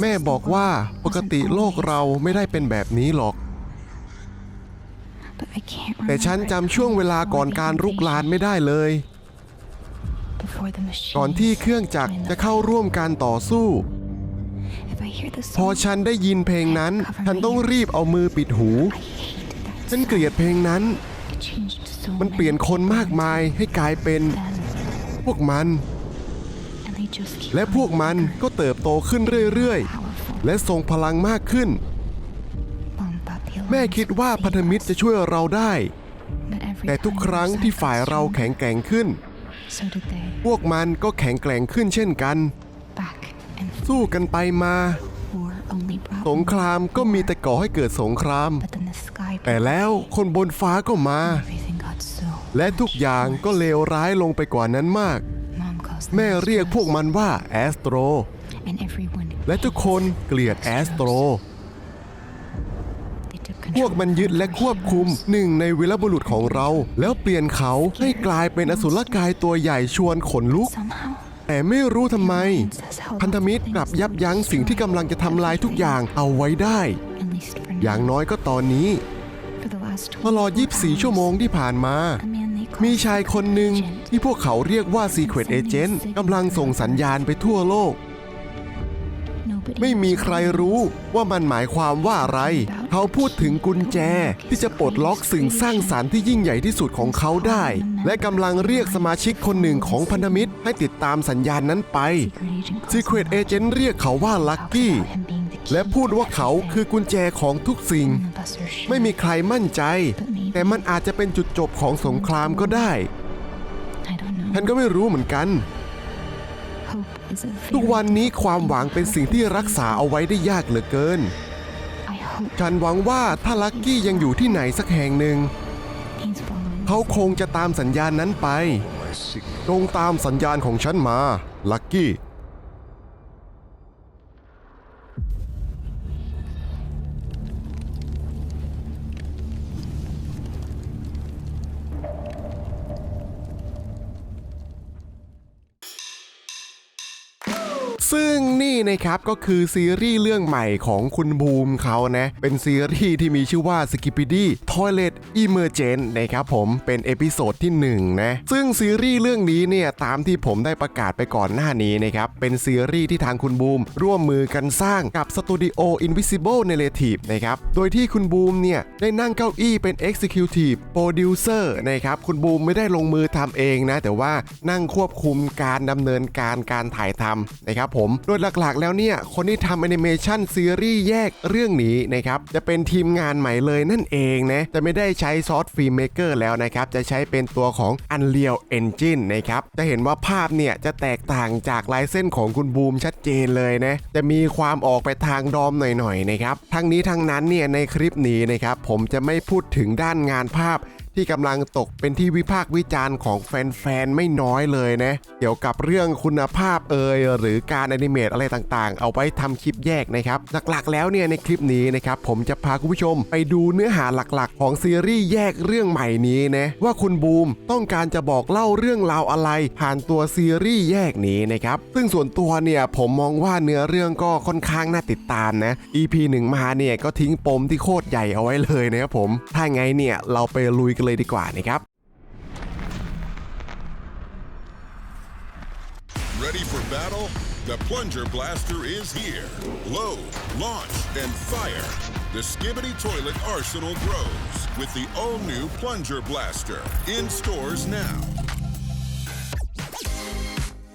แม่บอกว่าปกติโลกเราไม่ได้เป็นแบบนี้หรอก แต่ฉันจำช่วงเวลาก่อนการรุกรานไม่ได้เลย ก่อนที่เครื่องจักรจะเข้าร่วมการต่อสู้พอฉันได้ยินเพลงนั้น ฉันต้องรีบเอามือปิดหู ฉันเกลียดเพลงนั้น มันเปลี่ยนคนมากมายให้กลายเป็น พวกมัน และพวกมันก็เติบโตขึ้นเรื่อยๆ และทรงพลังมากขึ้น แม่คิดว่าพันธมิตรจะช่วยเราได้ แต่ทุกครั้งที่ฝ่ายเราแข็งแกร่งขึ้น พวกมันก็แข็งแกร่งขึ้นเช่นกัน สู้กันไปมา สงครามก็มีแต่ก่อให้เกิดสงคราม แต่แล้วคนบนฟ้าก็มา และทุกอย่างก็เลวร้ายลงไปกว่านั้นมาก แม่เรียกพวกมันว่าแอสโตร และทุกคนเกลียดแอสโตร พวกมันยึดและควบคุมหนึ่งในวีรบุรุษของเรา แล้วเปลี่ยนเขาให้กลายเป็นอสุรกายตัวใหญ่ชวนขนลุก แต่ไม่รู้ทำไม พันธมิตรกลับยับยั้งสิ่งที่กำลังจะทำลายทุกอย่างเอาไว้ได้ อย่างน้อยก็ตอนนี้ ตลอด 24 ชั่วโมงที่ผ่านมา มีชายคนหนึ่งที่พวกเขาเรียกว่า Secret Agent กำลังส่งสัญญาณไปทั่วโลก ไม่มีใครรู้ว่ามันหมายความว่าอะไร เขาพูดถึงกุญแจที่จะปลดล็อกสิ่งสร้างสารรค์ที่ยิ่งใหญ่ที่สุดของเขาได้ และกำลังเรียกสมาชิกคนหนึ่งของพันธมิตรให้ติดตามสัญญาณนั้นไป Secret Agent เรียกเขาว่าลั c กี้และพูดว่าเขาคือกุญแจของทุกสิ่งไม่มีใครมั่นใจ แต่มันอาจจะเป็นจุดจบของสงครามก็ได้ฉันก็ไม่รู้เหมือนกัน ทุกวันนี้ความหวังเป็นสิ่งที่รักษาเอาไว้ได้ยากเหลือเกิน ฉันหวังว่าถ้าลักกี้ยังอยู่ที่ไหนสักแห่งหนึ่ง เขาคงจะตามสัญญาณนั้นไป ตรงตามสัญญาณของฉันมา ลักกี้ ซึ่งนี่นะครับก็คือซีรีส์เรื่องใหม่ของคุณบูมเขานะ เป็นซีรีส์ที่มีชื่อว่า Skibidi Toilet Emergent นะครับผมเป็นเอพิโซดที่1นะซึ่งซีรีส์เรื่องนี้เนี่ยตามที่ผมได้ประกาศไปก่อนหน้านี้นะครับเป็นซีรีส์ที่ทางคุณบูมร่วมมือกันสร้างกับสตูดิโอ Invisible Narrative นะครับโดยที่คุณบูมเนี่ยได้นั่งเก้าอี้เป็น Executive Producer นะครับคุณบูมไม่ได้ลงมือทำเองนะแต่ว่านั่งควบคุมการดำเนินการการถ่ายทำนะครับผมโดยหลักๆ แล้วเนี่ย คนที่ทำแอนิเมชันซีรีส์แยกเรื่องนี้นะครับ จะเป็นทีมงานใหม่เลยนั่นเองนะ จะไม่ได้ใช้ซอสฟิล์มเมเกอร์แล้วนะครับ จะใช้เป็นตัวของ Unreal Engine นะครับ จะเห็นว่าภาพเนี่ยจะแตกต่างจากลายเส้นของคุณบูมชัดเจนเลยนะ จะมีความออกไปทางดอมหน่อยๆนะครับ ทั้งนี้ทั้งนั้นเนี่ยในคลิปนี้นะครับ ผมจะไม่พูดถึงด้านงานภาพ ที่กำลังตกเป็นที่วิพากษ์วิจารณ์ของแฟนๆ ไม่น้อยเลยนะ เกี่ยวกับเรื่องคุณภาพเอ่ยหรือการแอนิเมตอะไรต่างๆ เอาไว้ทำคลิปแยกนะครับ หลักๆ แล้วเนี่ยในคลิปนี้นะครับ ผมจะพาคุณผู้ชมไปดูเนื้อหาหลักๆ ของซีรีส์แยกเรื่องใหม่นี้นะว่าคุณบูมต้องการจะบอกเล่าเรื่องราวอะไรผ่านตัวซีรีส์แยกนี้นะครับซึ่งส่วนตัวเนี่ยผมมองว่าเนื้อเรื่องก็ค่อนข้างน่าติดตามนะ EP 1 มาเนี่ยก็ทิ้งปมที่โคตรใหญ่เอาไว้เลยนะครับผมถ้าไงเนี่ยเราไปลุยกัน เลยดีกว่านะครับ Ready for battle? The Plunger Blaster is here. Load, launch, and fire. The Skibbity Toilet arsenal grows with the all-new Plunger Blaster in stores now.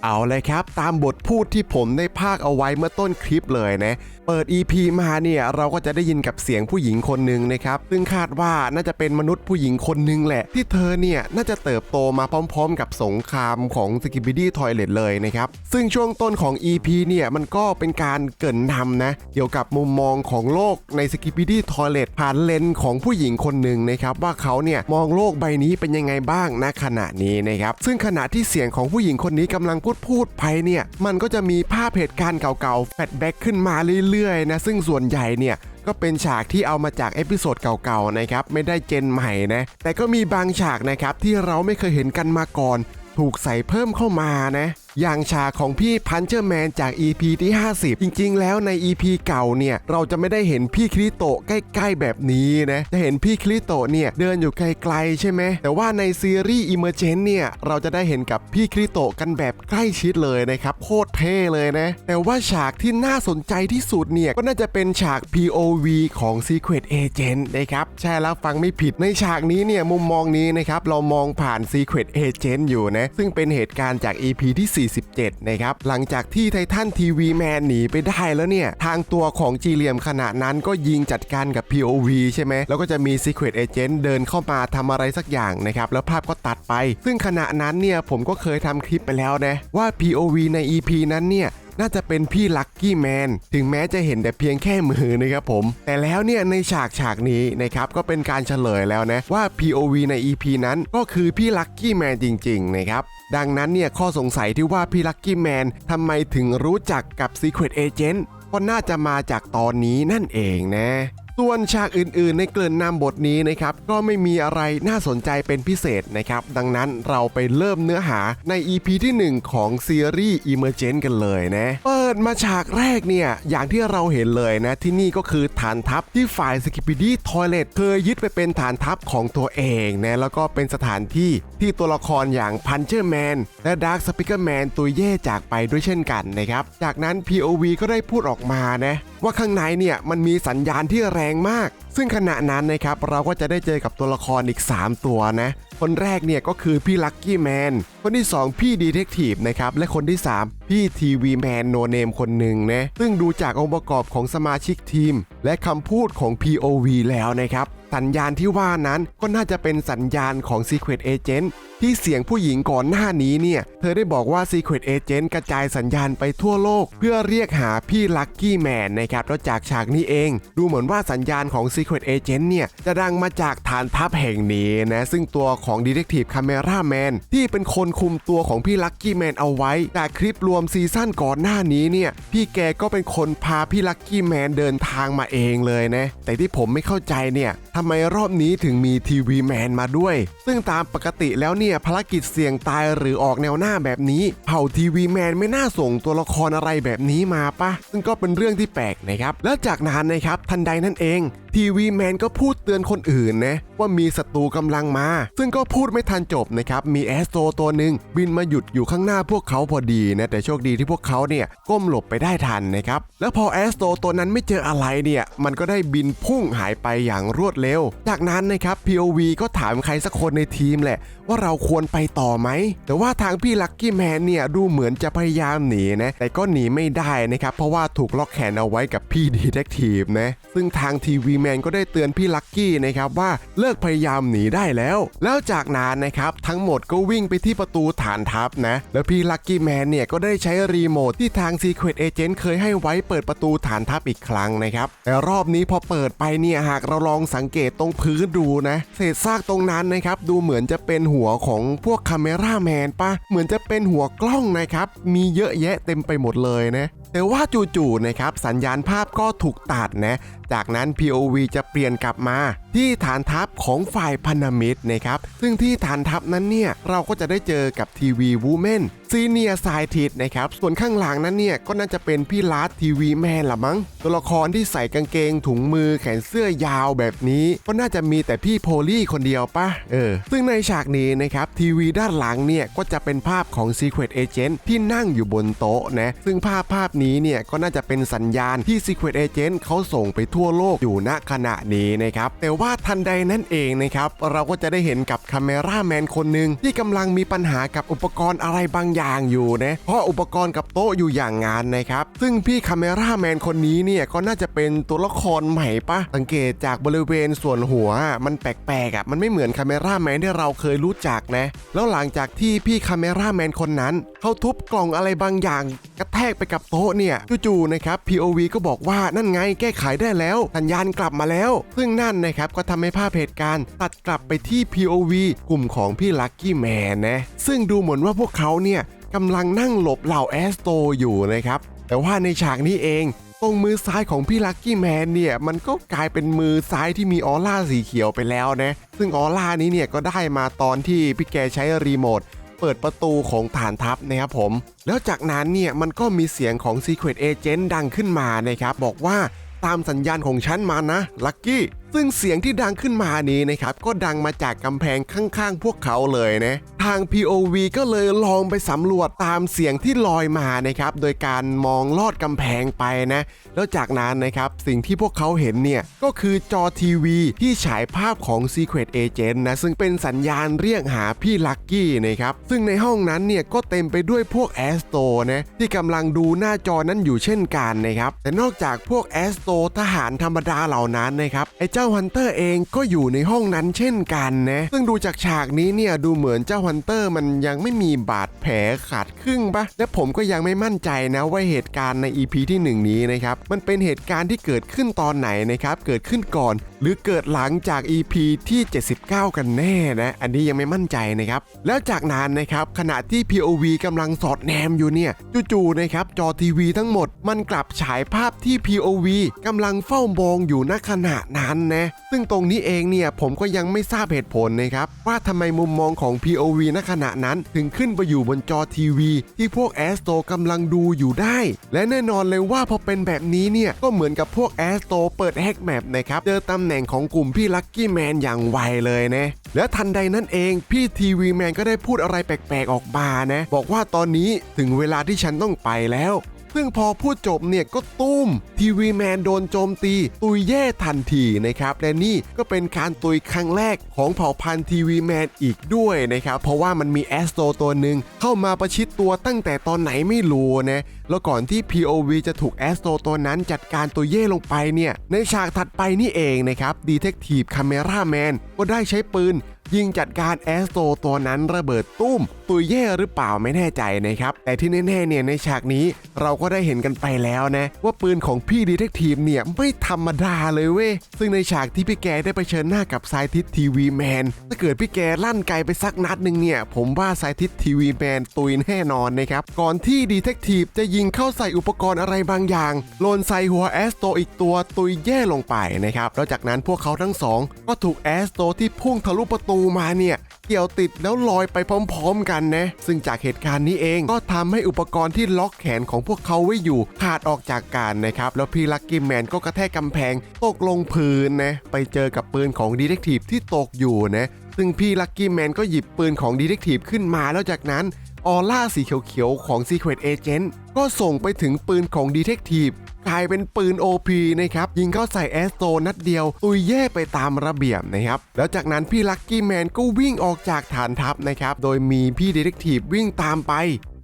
เอาเลยครับ ตามบทพูดที่ผมได้พากเอาไว้เมื่อต้นคลิปเลยนะ เปิด EP มาเนี่ยเราก็จะได้ยินกับเสียงผู้หญิงคนหนึ่งนะครับ ซึ่งคาดว่าน่าจะเป็นมนุษย์ผู้หญิงคนหนึ่งแหละ ที่เธอเนี่ยน่าจะเติบโตมาพร้อม ๆ กับสงครามของ s k i b i d y Toilet เลยนะครับ ซึ่งช่วงต้นของ EP เนี่ยมันก็เป็นการเกินนำนะ เกี่ยวกับมุมมองของโลกใน s k i b i d y Toilet ผ่านเลนส์ของผู้หญิงคนหนึ่งนะครับว่าเขาเนี่ยมองโลกใบนี้เป็นยังไงบ้างณขณะนี้นะครับซึ่งขณะที่เสียงของผู้หญิงคนนี้กำลังพูดพูดไปเนี่ยมันก็จะมีภาพเหตุการณ์เก่าๆแฟลชแบ็กขึ้นมาเรื่อยๆนะซึ่งส่วนใหญ่เนี่ยก็เป็นฉากที่เอามาจากเอพิโซดเก่าๆนะครับไม่ได้เจนใหม่นะแต่ก็มีบางฉากนะครับที่เราไม่เคยเห็นกันมาก่อน ถูกใส่เพิ่มเข้ามานะ อย่างฉากของพี่พันเชอร์แมนจาก EP ที่ 50 จริงๆ แล้วใน EP เก่าเนี่ย เราจะไม่ได้เห็นพี่คริโตะใกล้ ๆ แบบนี้นะ จะเห็นพี่คริโตะเนี่ย เดินอยู่ไกล ๆ ใช่ไหม แต่ว่าในซีรีส์ Emergent เนี่ย เราจะได้เห็นกับพี่คริโตะกันแบบใกล้ชิดเลยนะครับ โคตรเท่เลยนะ แต่ว่าฉากที่น่าสนใจที่สุดเนี่ย ก็น่าจะเป็นฉาก POV ของ Secret Agent นะครับใช่แล้วฟังไม่ผิดในฉากนี้เนี่ยมุมมองนี้นะครับเรามองผ่าน Secret Agent อยู่นะซึ่งเป็นเหตุการณ์จาก EP ที่47 นะครับ หลังจากที่ไททันทีวีแมนหนีไปได้แล้วเนี่ย ทางตัวของจีเลียมขณะนั้นก็ยิงจัดการกับ POV ใช่ไหม แล้วก็จะมี Secret Agent เดินเข้ามาทำอะไรสักอย่างนะครับ แล้วภาพก็ตัดไป ซึ่งขณะนั้นเนี่ยผมก็เคยทำคลิปไปแล้วนะ ว่า POV ใน EP นั้นเนี่ยน่าจะเป็นพี่ลักกี้แมนถึงแม้จะเห็นแต่เพียงแค่มือนะครับผม แต่แล้วเนี่ยในฉากฉากนี้นะครับก็เป็นการเฉลยแล้วนะว่า POV ใน EP นั้นก็คือพี่ลักกี้แมนจริงๆนะครับ ดังนั้นเนี่ยข้อสงสัยที่ว่าพี่ลักกี้แมนทำไมถึงรู้จักกับ Secret Agent ก็น่าจะมาจากตอนนี้นั่นเองนะ ส่วนฉากอื่นๆ ในเกริ่นนำบทนี้นะครับก็ไม่มีอะไรน่าสนใจเป็นพิเศษนะครับ ดังนั้นเราไปเริ่มเนื้อหาใน EP ที่ 1 ของซีรีส์ Emergent กันเลยนะเปิดมาฉากแรกเนี่ย อย่างที่เราเห็นเลยนะ ที่นี่ก็คือฐานทัพที่ฝ่าย Skibidi Toilet เคยยึดไปเป็นฐานทัพของตัวเองนะแล้วก็เป็นสถานที่ที่ตัวละครอย่าง Puncher Man และ Dark Speaker Man ตัวเย่จากไปด้วยเช่นกันนะครับจากนั้น POV ก็ได้พูดออกมานะว่าข้างในเนี่ยมันมีสัญญาณที่แรงมาก ซึ่งขณะนั้นนะครับเราก็จะได้เจอกับตัวละครอีก 3 ตัวนะ คนแรกเนี่ยก็คือพี่ลักกี้แมน คนที่ 2 พี่ดีเทคทีฟนะครับ และคนที่ 3 พี่ทีวีแมนโนเนมคนหนึ่งนะ ซึ่งดูจากองค์ประกอบของสมาชิกทีม และคำพูดของ POV แล้วนะครับ สัญญาณที่ว่านั้นก็น่าจะเป็นสัญญาณของ Secret Agent ที่เสียงผู้หญิงก่อนหน้านี้เนี่ย เธอได้บอกว่า Secret Agent กระจายสัญญาณไปทั่วโลก เพื่อเรียกหาพี่ลักกี้แมนนะครับแล้วจากฉากนี้เอง ดูเหมือนว่าสัญญาณของ Secret Agent เนี่ย จะดังมาจากฐานทัพแห่งนี้นะ ซึ่งตัวของ Detective Camera Man ที่เป็นคนคุมตัวของพี่ลักกี้แมนเอาไว้ จากคลิปรวมซีซั่นก่อนหน้านี้เนี่ย พี่แกก็เป็นคนพาพี่ลักกี้แมนเดินทางมาเองเลยนะแต่ที่ผมไม่เข้าใจเนี่ยทำไมรอบนี้ถึงมีทีวีแมนมาด้วย ซึ่งตามปกติแล้วเนี่ยภารกิจเสี่ยงตายหรือออกแนวหน้าแบบนี้ เผ่าทีวีแมนไม่น่าส่งตัวละครอะไรแบบนี้มาปะซึ่งก็เป็นเรื่องที่แปลกนะครับ แล้วจากนั้นนะครับทันใดนั่นเองทีวีแมนก็พูดเตือนคนอื่นนะว่ามีศัตรูกำลังมา ซึ่งก็พูดไม่ทันจบนะครับ มีแอสโตตัวหนึ่งบินมาหยุดอยู่ข้างหน้าพวกเขาพอดีนะ แต่โชคดีที่พวกเขาเนี่ยก้มหลบไปได้ทันนะครับ แล้วพอแอสโตตัวนั้นไม่เจออะไรเนี่ย มันก็ได้บินพุ่งหายไปอย่างรวดเร็วจากนั้นนะครับ POV ก็ถามใครสักคนในทีมแหละ ว่าเราควรไปต่อไหม แต่ว่าทางพี่ลักกี้แมนเนี่ยดูเหมือนจะพยายามหนีนะ แต่ก็หนีไม่ได้นะครับ เพราะว่าถูกล็อกแขนเอาไว้กับพี่ดีเทคทีฟนะ ซึ่งทางทีวีแมนก็ได้เตือนพี่ลักกี้นะครับว่าเลิกพยายามหนีได้แล้ว แล้วจากนั้นนะครับทั้งหมดก็วิ่งไปที่ประตูฐานทัพนะ แล้วพี่ลักกี้แมนเนี่ยก็ได้ใช้รีโมทที่ทาง Secret Agent เคยให้ไว้เปิดประตูฐานทัพอีกครั้งนะครับแต่รอบนี้พอเปิดไปเนี่ยหากเราลองสังเกตตรงพื้นดูนะ เศษซากตรงนั้นนะครับ ดูเหมือนจะเป็นหัวของพวกคาเมราแมนปะเหมือนจะเป็นหัวกล้องนะครับ มีเยอะแยะเต็มไปหมดเลยนะ แต่ว่าจู่ๆนะครับสัญญาณภาพก็ถูกตัดนะจากนั้น POV จะเปลี่ยนกลับมา ที่ฐานทัพของฝ่ายพันธมิตรนะครับ ซึ่งที่ฐานทัพนั้นเนี่ยเราก็จะได้เจอกับทีวีวูแมนซีเนียไซทิดนะครับ ส่วนข้างหลังนั้นเนี่ยก็น่าจะเป็นพี่ลาร์ดทีวีแมนละมั้ง ตัวละครที่ใส่กางเกงถุงมือแขนเสื้อยาวแบบนี้ ก็น่าจะมีแต่พี่โพลี่คนเดียวปะเออ ซึ่งในฉากนี้นะครับทีวีด้านหลังเนี่ยก็จะเป็นภาพของ Secret Agent ที่นั่งอยู่บนโต๊ะนะซึ่งภาพภาพนี้เนี่ยก็น่าจะเป็นสัญญาณที่ Secret Agent เขาส่งไปทั่วโลกอยู่ณขณะนี้นะครับแต่ว่าทันใดนั่นเองนะครับเราก็จะได้เห็นกับคาเมราแมนคนหนึ่งที่กำลังมีปัญหากับอุปกรณ์อะไรบางอย่างอยู่นะเพราะอุปกรณ์กับโต๊ะอยู่อย่างงานนะครับซึ่งพี่คาเมราแมนคนนี้เนี่ยก็น่าจะเป็นตัวละครใหม่ปะสังเกตจากบริเวณส่วนหัวมันแปลกๆอะมันไม่เหมือนคาเมราแมนที่เราเคยรู้จักนะแล้วหลังจากที่พี่คาเมราแมนคนนั้นเขาทุบกล่องอะไรบางอย่างกระแทกไปกับโต๊ะเนี่ยจู่ๆนะครับ POV ก็บอกว่านั่นไงแก้ไขได้แล้ว สัญญาณกลับมาแล้ว ซึ่งนั่นนะครับก็ทำให้ภาพเหตุการณ์ ตัดกลับไปที่ POV กลุ่มของพี่ลักกี้แมนนะซึ่งดูเหมือนว่าพวกเขาเนี่ยกำลังนั่งหลบเหล่าแอสโตอยู่นะครับ แต่ว่าในฉากนี้เองตรงมือซ้ายของพี่ลักกี้แมนเนี่ยมันก็กลายเป็นมือซ้ายที่มีออร่าสีเขียวไปแล้วนะ ซึ่งออร่านี้เนี่ยก็ได้มาตอนที่พี่แกใช้รีโมท เปิดประตูของฐานทัพนะครับผม แล้วจากนั้นเนี่ยมันก็มีเสียงของ Secret Agent ดังขึ้นมานะครับบอกว่าตามสัญญาณของฉันมานะลักกี้ซึ่งเสียงที่ดังขึ้นมานี้นะครับก็ดังมาจากกำแพงข้างๆ พวกเขาเลยนะ ทาง POV ก็เลยลองไปสำรวจตามเสียงที่ลอยมานะครับ โดยการมองลอดกำแพงไปนะ แล้วจากนั้นนะครับ สิ่งที่พวกเขาเห็นเนี่ย ก็คือจอทีวีที่ฉายภาพของ Secret Agent นะ ซึ่งเป็นสัญญาณเรียกหาพี่ลักกี้นะครับ ซึ่งในห้องนั้นเนี่ย ก็เต็มไปด้วยพวกแอสโตนะที่กำลังดูหน้าจอนั้นอยู่เช่นกันนะครับ แต่นอกจากพวกแอสโตทหารธรรมดาเหล่านั้นนะครับไอ้เจ้าฮันเตอร์เองก็อยู่ในห้องนั้นเช่นกันนะซึ่งดูจากฉากนี้เนี่ยดูเหมือนเจ้าฮันเตอร์มันยังไม่มีบาดแผลขาดครึ่งปะและผมก็ยังไม่มั่นใจนะว่าเหตุการณ์ใน EP ที่หนึ่งนี้นะครับมันเป็นเหตุการณ์ที่เกิดขึ้นตอนไหนนะครับเกิดขึ้นก่อน หรือเกิดหลังจาก EP ที่ 79 กันแน่นะอันนี้ยังไม่มั่นใจนะครับแล้วจากนั้นนะครับขณะที่ POV กำลังสอดแนมอยู่เนี่ยจู่ๆนะครับจอทีวีทั้งหมด มันกลับฉายภาพที่ POV กำลังเฝ้ามองอยู่ณขณะนั้นนะซึ่งตรงนี้เองเนี่ยผมก็ยังไม่ทราบเหตุผลนะครับว่าทำไมมุมมองของ POV ณขณะนั้นถึงขึ้นไปอยู่บนจอทีวี ที่พวกแอสโตกำลังดูอยู่ได้ และแน่นอนเลยว่าพอเป็นแบบนี้เนี่ย ก็เหมือนกับพวกแอสโตเปิดแฮกแมปนะครับ เจอตำแหน่งของกลุ่มพี่ลักกี้แมนอย่างไวเลยนะและทันใดนั้นเอง พี่ทีวีแมนก็ได้พูดอะไรแปลกๆออกมานะ บอกว่าตอนนี้ถึงเวลาที่ฉันต้องไปแล้ว ซึ่งพอพูดจบเนี่ยก็ตุ้มทีวีแมนโดนโจมตี ตุยแย่ทันทีนะครับและนี่ก็เป็นการตุยครั้งแรกของเผ่าพันธุ์ทีวีแมนอีกด้วยนะครับเพราะว่ามันมีแอสโตตัวหนึ่งเข้ามาประชิดตัวตั้งแต่ตอนไหนไม่รู้นะ แล้วก่อนที่ POV จะถูกแอสโตตัวนั้นจัดการตัวเย่ลงไปเนี่ย ในฉากถัดไปนี่เองนะครับดีเทคทีฟคาเมราแมนก็ได้ใช้ปืนยิงจัดการแอสโตตัวนั้นระเบิดตุ้มตุยเย่หรือเปล่าไม่แน่ใจนะครับ แต่ที่แน่ๆเนี่ยในฉากนี้เราก็ได้เห็นกันไปแล้วนะ ว่าปืนของพี่ดีเทคทีฟเนี่ย ไม่ธรรมดาเลยเว้ย ซึ่งในฉากที่พี่แกได้ไปเชิญหน้ากับไซทิสทีวีแมนถ้าเกิดพี่แกลั่นไกลไปสักนัดหนึ่งเนี่ย ผมว่าไซทิสทีวีแมนตุยแน่นอนนะครับก่อนที่ดีเทคทีฟจะยิงเข้าใส่อุปกรณ์อะไรบางอย่างโลนใส่หัวแอสโตอีกตัวตุยแย่ลงไปนะครับแล้วจากนั้นพวกเขาทั้งสองก็ถูกแอสโตที่พุ่งทะลุประตูมาเนี่ยเกี่ยวติดแล้วลอยไปพร้อมๆ กันนะซึ่งจากเหตุการณ์นี้เองก็ทำให้อุปกรณ์ที่ล็อกแขนของพวกเขาไว้อยู่ขาดออกจากกันนะครับแล้วพี่ลักกี้แมนก็กระแทกกำแพงตกลงพื้นนะไปเจอกับปืนของดีเทคทีฟที่ตกอยู่นะซึ่งพี่ลักกี้แมนก็หยิบปืนของดีเทคทีฟขึ้นมาแล้วจากนั้นออร่าสีเขียวๆของ Secret Agent ก็ส่งไปถึงปืนของดีเทคทีฟกลายเป็นปืน OP นะครับ ยิงเข้าใส่แอสโตนัดเดียว ตุยแย่ไปตามระเบียบนะครับ แล้วจากนั้นพี่ลักกี้แมนก็วิ่งออกจากฐานทัพนะครับ โดยมีพี่ดีเทคทีฟวิ่งตามไป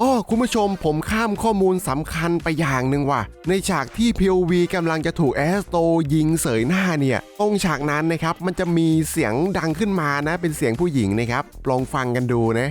อ้อคุณผู้ชมผมข้ามข้อมูลสำคัญไปอย่างหนึ่งว่ะ ในฉากที่ POV กำลังจะถูกแอสโตยิงเสยหน้าเนี่ย ตรงฉากนั้นนะครับ มันจะมีเสียงดังขึ้นมานะ เป็นเสียงผู้หญิงนะครับ ลองฟังกันดูนะ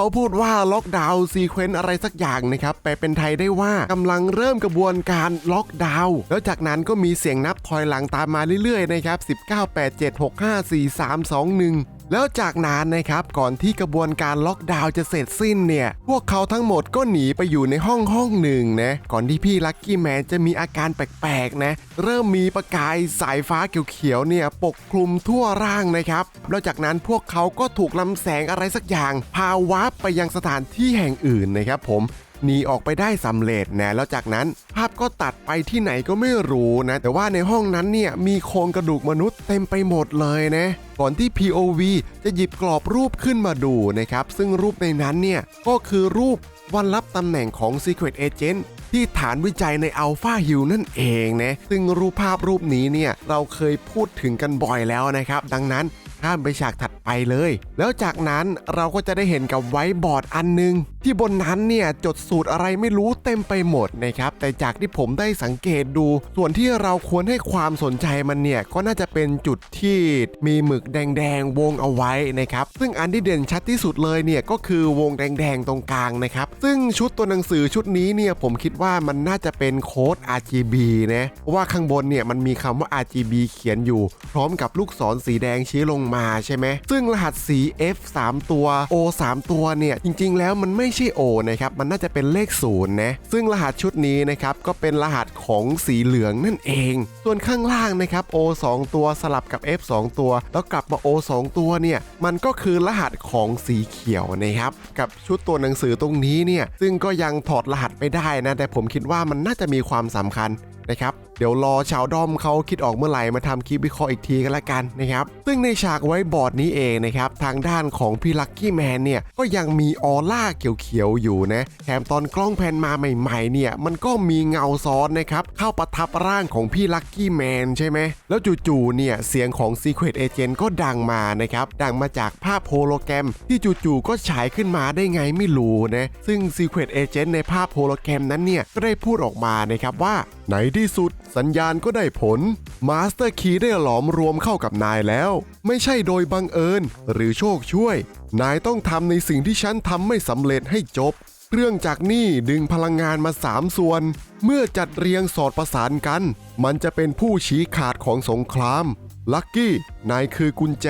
เขาพูดว่าล็อกดาวน์ซีเควนต์อะไรสักอย่างนะครับแปลเป็นไทยได้ว่ากำลังเริ่มกระบวนการล็อกดาวน์แล้วจากนั้นก็มีเสียงนับถอยหลังตามมาเรื่อยๆนะครับ19 8 7 6 5 4 3 2 1 แล้วจากนั้นนะครับก่อนที่กระบวนการล็อกดาวน์จะเสร็จสิ้นเนี่ย พวกเขาทั้งหมดก็หนีไปอยู่ในห้องห้องหนึ่งนะก่อนที่พี่ลักกี้แมนจะมีอาการแปลกๆนะ เริ่มมีประกายสายฟ้าเขียวๆเนี่ยปกคลุมทั่วร่างนะครับแล้วจากนั้นพวกเขาก็ถูกลำแสงอะไรสักอย่าง พาวาร์ปไปยังสถานที่แห่งอื่นนะครับผม หนีออกไปได้สำเร็จนะแล้วจากนั้น ภาพก็ตัดไปที่ไหนก็ไม่รู้นะ แต่ว่าในห้องนั้นเนี่ยมีโครงกระดูกมนุษย์เต็มไปหมดเลยนะก่อนที่ POV จะหยิบกรอบรูปขึ้นมาดูนะครับ ซึ่งรูปในนั้นเนี่ยก็คือรูปวันรับตำแหน่งของ Secret Agent ที่ฐานวิจัยใน Alpha Hill นั่นเองนะซึ่งรูปภาพรูปนี้เนี่ยเราเคยพูดถึงกันบ่อยแล้วนะครับ ดังนั้นข้ามไปฉากถัดไปเลย แล้วจากนั้นเราก็จะได้เห็นกับไว้บอร์ดอันหนึงที่บนนั้นเนี่ยจดสูตรอะไรไม่รู้เต็มไปหมดนะครับ แต่จากที่ผมได้สังเกตดู ส่วนที่เราควรให้ความสนใจมันเนี่ยก็น่าจะเป็นจุดที่มีหมึกแดงๆวงเอาไว้นะครับ ซึ่งอันที่เด่นชัดที่สุดเลยเนี่ยก็คือวงแดงๆตรงกลางนะครับ ซึ่งชุดตัวหนังสือชุดนี้เนี่ยผมคิดว่ามันน่าจะเป็นโค้ด RGB นะเพราะว่าข้างบนเนี่ยมันมีคำว่า RGB เขียนอยู่ พร้อมกับลูกศรสีแดงชี้ลงมาใช่ไหมซึ่งรหัสสี F 3ตัว O 3ตัวเนี่ยจริง ๆ แล้วมันไม่ใช่ O นะครับมันน่าจะเป็นเลขศูนย์นะซึ่งรหัสชุดนี้นะครับก็เป็นรหัสของสีเหลืองนั่นเอง ส่วนข้างล่างนะครับ O 2 ตัวสลับกับ F 2 ตัว แล้วกลับมา O 2 ตัวเนี่ยมันก็คือรหัสของสีเขียวนะครับกับชุดตัวหนังสือตรงนี้เนี่ยซึ่งก็ยังถอดรหัสไม่ได้นะแต่ผมคิดว่ามันน่าจะมีความสำคัญนะครับ เดี๋ยวรอชาวดอมเขาคิดออกเมื่อไหร่มาทำคลิปวิเคราะห์อีกทีกันละกันนะครับ ซึ่งในฉากไว้บอร์ดนี้เองนะครับ ทางด้านของพี่ลักกี้แมนเนี่ยก็ยังมีออร่าเขียวๆอยู่นะแถมตอนกล้องแพนมาใหม่ๆเนี่ยมันก็มีเงาซ้อนนะครับเข้าประทับร่างของพี่ลักกี้แมนใช่ไหมแล้วจู่ๆเนี่ยเสียงของ Secret Agent ก็ดังมานะครับดังมาจากภาพโฮโลแกรม ที่จู่ๆก็ฉายขึ้นมาได้ไงไม่รู้นะซึ่ง Secret Agent ในภาพโฮโลแกรมนั้นเนี่ยก็ได้พูดออกมานะครับว่า ในที่สุดสัญญาณก็ได้ผล มาสเตอร์คีได้หลอมรวมเข้ากับนายแล้ว ไม่ใช่โดยบังเอิญหรือโชคช่วย นายต้องทำในสิ่งที่ฉันทำไม่สำเร็จให้จบ เครื่องจักรนี่ดึงพลังงานมา3ส่วน เมื่อจัดเรียงสอดประสานกัน มันจะเป็นผู้ชี้ขาดของสงคราม ลักกี้ นายคือกุญแจ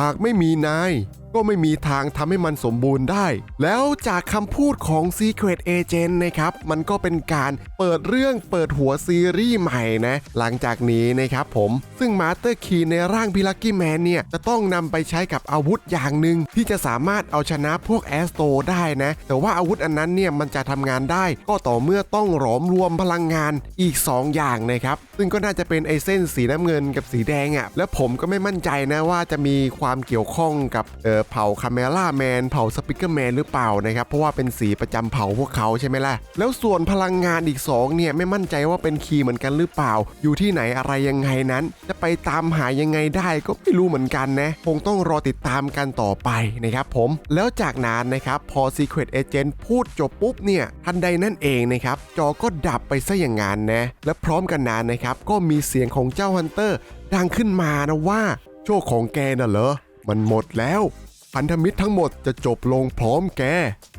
หากไม่มีนายก็ไม่มีทางทำให้มันสมบูรณ์ได้ แล้วจากคำพูดของ Secret Agent นะครับ มันก็เป็นการเปิดเรื่องเปิดหัวซีรีส์ใหม่นะ หลังจากนี้นะครับผม ซึ่งมาสเตอร์คีในร่างพิลักกี้แมนเนี่ย จะต้องนำไปใช้กับอาวุธอย่างหนึ่งที่จะสามารถเอาชนะพวกแอสโตได้นะ แต่ว่าอาวุธอันนั้นเนี่ยมันจะทำงานได้ ก็ต่อเมื่อต้องหลอมรวมพลังงานอีก 2 อย่างนะครับ ซึ่งก็น่าจะเป็นไอเส้นสีน้ำเงินกับสีแดงอะ่ะ แล้วผมก็ไม่มั่นใจนะว่าจะมีความเกี่ยวข้องกับเออเผ่าคาเมล่าแมนเผ่าสปิเกอร์แมนหรือเปล่านะครับ เพราะว่าเป็นสีประจำเผ่าพวกเขาใช่ไหมล่ะ แล้วส่วนพลังงานอีก 2 เนี่ย ไม่มั่นใจว่าเป็นคีย์เหมือนกันหรือเปล่า อยู่ที่ไหนอะไรยังไงนั้น จะไปตามหายังไงได้ก็ไม่รู้เหมือนกันนะ คงต้องรอติดตามกันต่อไปนะครับผม แล้วจากนั้นนะครับพอ Secret Agent พูดจบปุ๊บเนี่ยทันใดนั่นเองนะครับจอก็ดับไปซะอย่างงั้นนะและพร้อมกันนั้นนะครับก็มีเสียงของเจ้าฮันเตอร์ดังขึ้นมานะว่าโชคของแกน่ะเหรอมันหมดแล้ว พันธมิตรทั้งหมดจะจบลงพร้อมแก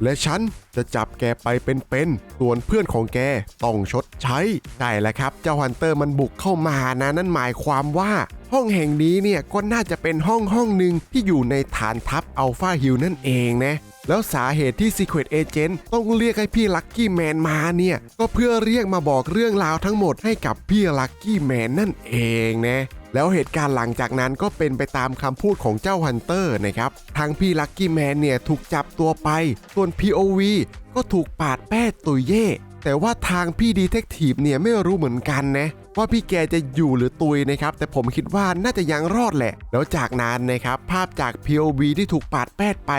และฉันจะจับแกไปเป็นๆ ส่วนเพื่อนของแกต้องชดใช้ ได้แล้วครับ เจ้าฮันเตอร์มันบุกเข้ามานะนั่นหมายความว่าห้องแห่งนี้เนี่ยก็น่าจะเป็นห้องห้องหนึ่งที่อยู่ในฐานทัพอัลฟาฮิลนั่นเองนะ แล้วสาเหตุที่ Secret Agent ต้องเรียกให้พี่ลักกี้แมนมาเนี่ย ก็เพื่อเรียกมาบอกเรื่องราวทั้งหมดให้กับพี่ลักกี้แมนนั่นเองนะ แล้วเหตุการณ์หลังจากนั้นก็เป็นไปตามคำพูดของเจ้าฮันเตอร์นะครับทางพี่ลักกี้แมนเนี่ยถูกจับตัวไป ส่วน POV ก็ถูกปาดแป้ตุยเย่แต่ว่าทางพี่ดีเทคทีฟเนี่ยไม่รู้เหมือนกันนะว่าพี่แกจะอยู่หรือตุยนะครับ แต่ผมคิดว่าน่าจะยังรอดแหละ แล้วจากนั้นนะครับ ภาพจาก POV ที่ถูกปาดแป้ไป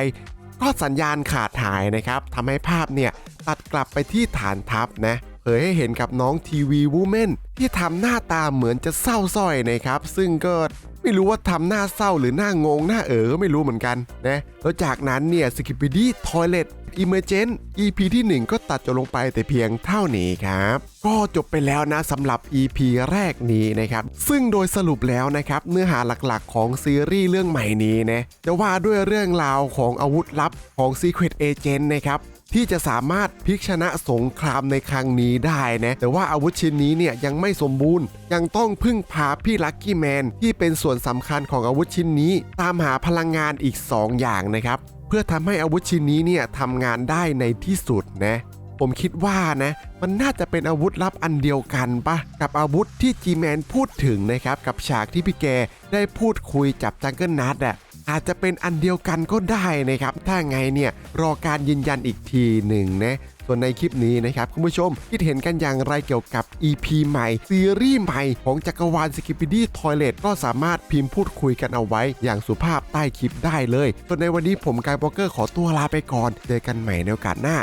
ก็สัญญาณขาดหายนะครับทำให้ภาพเนี่ยตัดกลับไปที่ฐานทัพนะ เผยให้เห็นกับน้องทีวีวูแมนที่ทำหน้าตาเหมือนจะเศร้าส้อยนะครับ ซึ่งก็ไม่รู้ว่าทำหน้าเศร้าหรือหน้างงหน้าเอ๋อไม่รู้เหมือนกันนะแล้วจากนั้นเนี่ยสกิป p ดี้ทอยเลตอิมเมเจน EP ที่ 1 ก็ตัดจบลงไปแต่เพียงเท่านี้ครับ ก็จบไปแล้วนะสำหรับ EP แรกนี้นะครับ ซึ่งโดยสรุปแล้วนะครับ เนื้อหาหลักๆ ของซีรีส์เรื่องใหม่นี้นะจะว่าด้วยเรื่องราวของอาวุธลับของ Secret Agent นะครับ ที่จะสามารถพลิกชนะสงครามในครั้งนี้ได้นะแต่ว่าอาวุธชิ้นนี้เนี่ยยังไม่สมบูรณ์ ยังต้องพึ่งพาพี่ลักกี้แมนที่เป็นส่วนสำคัญของอาวุธชิ้นนี้ ตามหาพลังงานอีก 2 อย่างนะครับ เพื่อทำให้อาวุธชิ้นนี้เนี่ยทำงานได้ในที่สุดนะผมคิดว่านะมันน่าจะเป็นอาวุธลับอันเดียวกันปะกับอาวุธที่จีแมนพูดถึงนะครับ กับฉากที่พี่แกได้พูดคุยจับจังเกิลนัดอะ อาจจะเป็นอันเดียวกันก็ได้นะครับ ถ้าไงเนี่ยรอการยืนยันอีกทีหนึ่งนะส่วนในคลิปนี้นะครับคุณผู้ชมคิดเห็นกันอย่างไรเกี่ยวกับ EP ใหม่ ซีรีส์ใหม่ของจักรวาลสกิปปิดี้ทอยเลตก็สามารถพิมพ์พูดคุยกันเอาไว้อย่างสุภาพใต้คลิปได้เลย ส่วนในวันนี้ผมกายบล็อกเกอร์ขอตัวลาไปก่อน เจอกันใหม่ในโอกาสหน้า